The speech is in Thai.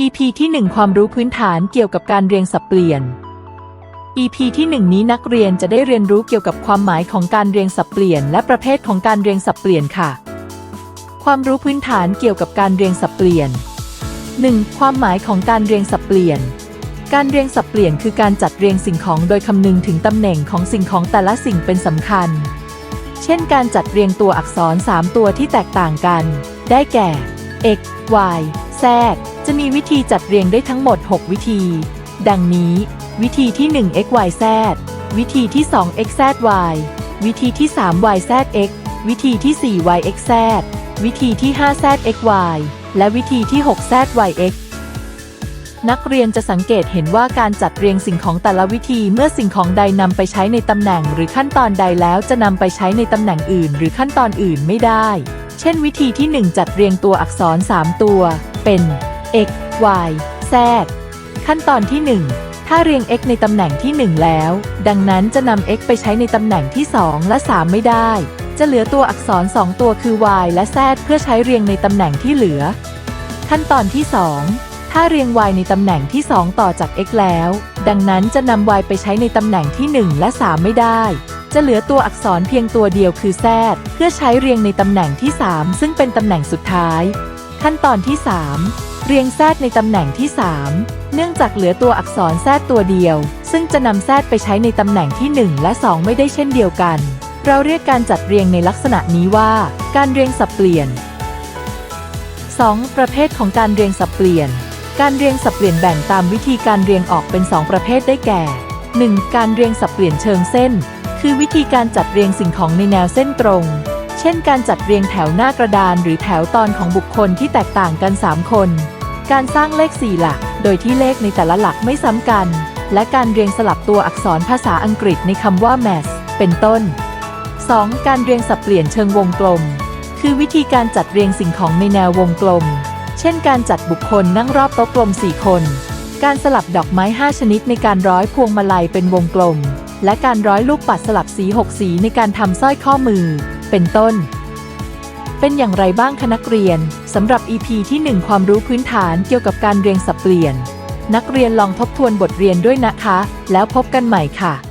EP ที่ 1 ความรู้พื้นฐานเกี่ยวกับการเรียงสับเปลี่ยน EP ที่ 1 นี้นักเรียนจะได้เรียนรู้เกี่ยวกับความหมายของการเรียงสับเปลี่ยน และประเภทของการเรียงสับเปลี่ยนค่ะ ความรู้พื้นฐานเกี่ยวกับการเรียงสับเปลี่ยน 1. ความหมายของการเรียงสับเปลี่ยน การเรียงสับเปลี่ยนคือการจัดเรียงสิ่งของโดยคำนึงถึงตำแหน่งของสิ่งของแต่ละสิ่งเป็นสำคัญ เช่น การจัดเรียงตัวอักษร 3 ตัวที่แตกต่างกัน ได้แก่ x y z จะมีวิธีจัดเรียงได้ทั้งหมด 6 วิธี ดังนี้ วิธีที่ 1 x y z วิธีที่ 2 x z y วิธีที่ 3 y z x วิธีที่ 4 y x z วิธีที่ 5 z x y และวิธีที่ 6 z y x นักเรียนจะสังเกตเห็นว่าการจัดเรียงสิ่งของแต่ละวิธีเมื่อสิ่งของใดนำไปใช้ในตำแหน่ง หรือขั้นตอนใดแล้วจะนำไปใช้ในตำแหน่งอื่น หรือขั้นตอนอื่นไม่ได้ เช่นวิธีที่ 1 จัดเรียงตัวอักษร 3 ตัว เป็น x y z ขั้นตอนที่ 1 ถ้าเรียง x ในตำแหน่งที่ 1 แล้ว ดังนั้นจะนำ x ไปใช้ในตำแหน่งที่ 2 และ 3 ไม่ได้ จะเหลือตัวอักษร 2 ตัวคือ y และ z เพื่อใช้เรียงในตำแหน่งที่เหลือ ขั้นตอนที่ 2 ถ้าเรียง y ในตำแหน่งที่ 2 ต่อจาก x แล้ว ดังนั้นจะนำ y ไปใช้ในตำแหน่งที่ 1 และ 3 ไม่ได้ จะเหลือตัวอักษรเพียงตัวเดียวคือ z เพื่อใช้เรียงในตำแหน่งที่ 3 ซึ่งเป็นตำแหน่งสุดท้าย ขั้นตอนที่ 3 เรียง z ในตำแหน่งที่ 3 เนื่องจากเหลือตัวอักษร z ตัวเดียว ซึ่งจะนำ z ไปใช้ในตำแหน่งที่ 1 และ 2 ไม่ได้เช่นเดียวกัน เราเรียกการจัดเรียงในลักษณะนี้ว่า การเรียงสับเปลี่ยน 2. ประเภทของการเรียงสับเปลี่ยน การเรียงสับเปลี่ยนแบ่งตามวิธีการเรียงออกเป็น 2 ประเภทได้แก่ 1. การเรียงสับเปลี่ยนเชิงเส้น คือวิธีการจัดเรียงสิ่งของในแนวเส้นตรง เช่น การจัดเรียงแถวหน้ากระดานหรือแถวตอนของบุคคลที่แตกต่างกัน 3 คน การสร้างเลข 4 หลัก โดยที่เลขในแต่ละหลักไม่ซ้ำกัน และการเรียงสลับตัวอักษรภาษาอังกฤษในคำว่า math เป็นต้น 2. การเรียงสับเปลี่ยนเชิงวงกลม คือวิธีการจัดเรียงสิ่งของในแนววงกลม เช่น การจัดบุคคลนั่งรอบโต๊ะกลม 4 คน การสลับดอกไม้ 5 ชนิดในการร้อยพวงมาลัยเป็นวงกลม และการร้อยลูกปัดสลับสี 6 สีในการทำสร้อยข้อมือ เป็นต้น เป็นอย่างไรบ้างคะนักเรียนสำหรับ EP ที่ 1 ความรู้พื้นฐานเกี่ยวกับการเรียงสับเปลี่ยน นักเรียนลองทบทวนบทเรียนด้วยนะคะ แล้วพบกันใหม่ค่ะ